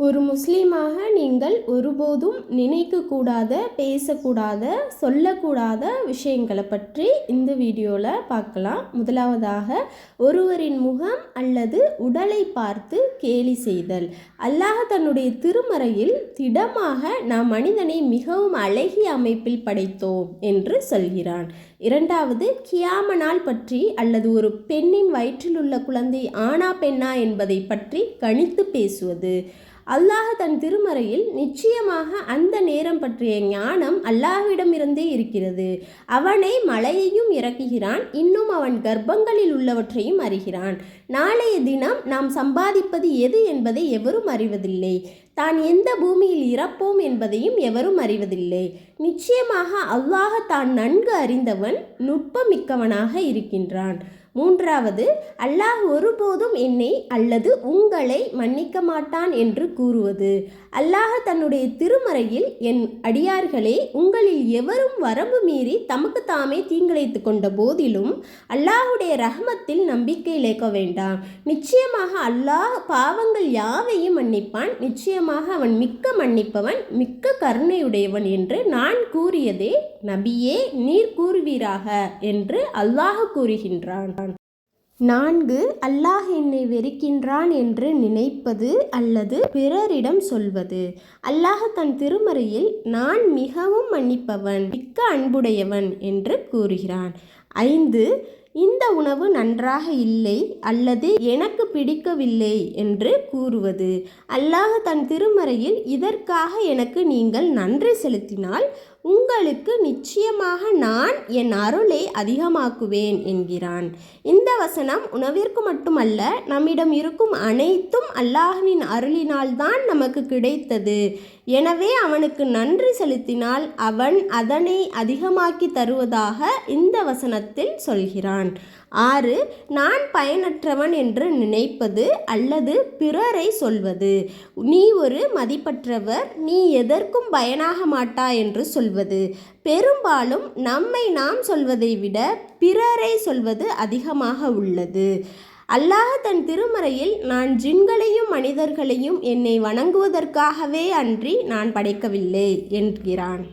ஒரு முஸ்லீமாக நீங்கள் ஒருபோதும் நினைக்கக்கூடாத பேசக்கூடாத சொல்லக்கூடாத விஷயங்களை பற்றி இந்த வீடியோவில் பார்க்கலாம். முதலாவதாக ஒருவரின் முகம் அல்லது உடலை பார்த்து கேலி செய்தல். அல்லாஹ் தன்னுடைய திருமறையில் திடமாக நாம் மனிதனை மிகவும் அழகிய அமைப்பில் படைத்தோம் என்று சொல்கிறான். இரண்டாவது கியாம நாள் பற்றி அல்லது ஒரு பெண்ணின் வயிற்றில் உள்ள குழந்தை ஆனா பெண்ணா என்பதை பற்றி கணித்து பேசுவது. அல்லாஹ் தன் திருமறையில் நிச்சயமாக அந்த நேரம் பற்றிய ஞானம் அல்லாஹ்விடமிருந்தே இருக்கிறது. அவனை மலையையும் இறக்குகிறான் இன்னும் அவன் கர்ப்பங்களில் உள்ளவற்றையும் அறிகிறான். நாளைய தினம் நாம் சம்பாதிப்பது எது என்பதை எவரும் அறிவதில்லை. தான் எந்த பூமியில் இறப்போம் என்பதையும் எவரும் அறிவதில்லை. நிச்சயமாக அல்லாஹ் தான் நன்கு அறிந்தவன் நுட்பமிக்கவனாக இருக்கின்றான். மூன்றாவது அல்லாஹ் ஒருபோதும் என்னை அல்லது உங்களை மன்னிக்க மாட்டான் என்று கூறுவது. அல்லாஹ் தன்னுடைய திருமறையில் என் அடியார்களே உங்களில் எவரும் வரம்பு மீறி தமக்கு தாமே தீங்கிழைத்து கொண்ட போதிலும் அல்லாஹுடைய ரஹமத்தில் நம்பிக்கை இழைக்க வேண்டாம். நிச்சயமாக அல்லாஹ் பாவங்கள் யாவையும் மன்னிப்பான். நிச்சயமாக அவன் மிக்க மன்னிப்பவன் மிக்க கருணையுடையவன் என்று நான் கூறியதே நபியே நீர் கூறுவீராக என்று அல்லாஹ் கூறுகின்றான். நான்கு அல்லாஹ் என்னை வெறுக்கின்றான் என்று நினைப்பது அல்லது பிறரிடம் சொல்வது. அல்லாஹ் தன் திருமறையில் நான் மிகவும் மன்னிப்பவன் மிக்க அன்புடையவன் என்று கூறுகிறான். ஐந்து இந்த உணவு நன்றாக இல்லை அல்லது எனக்கு பிடிக்கவில்லை என்று கூறுவது. அல்லாஹ் தன் திருமறையில் இதற்காக எனக்கு நீங்கள் நன்றி செலுத்தினால் உங்களுக்கு நிச்சயமாக நான் என் அருளை அதிகமாக்குவேன் என்கிறான். இந்த வசனம் உணவிற்கு மட்டுமல்ல நம்மிடம் இருக்கும் அனைத்தும் அல்லாஹ்வின் அருளினால் தான் நமக்கு கிடைத்தது. எனவே அவனுக்கு நன்றி செலுத்தினால் அவன் அதனை அதிகமாக்கி தருவதாக இந்த வசனத்தில் சொல்கிறான். ஆறு நான் பயனற்றவன் என்று நினைப்பது அல்லது பிறரை சொல்வது. நீ ஒரு மதிப்பற்றவர் நீ எதற்கும் பயனாக மாட்டா என்று சொல்வது. பெரும்பாலும் நம்மை நாம் சொல்வதை விட பிறரை சொல்வது அதிகமாக உள்ளது. அல்லாஹ் தன் திருமறையில் நான் ஜின்களையும் மனிதர்களையும் என்னை வணங்குவதற்காகவே அன்றி நான் படைக்கவில்லை என்கிறான்.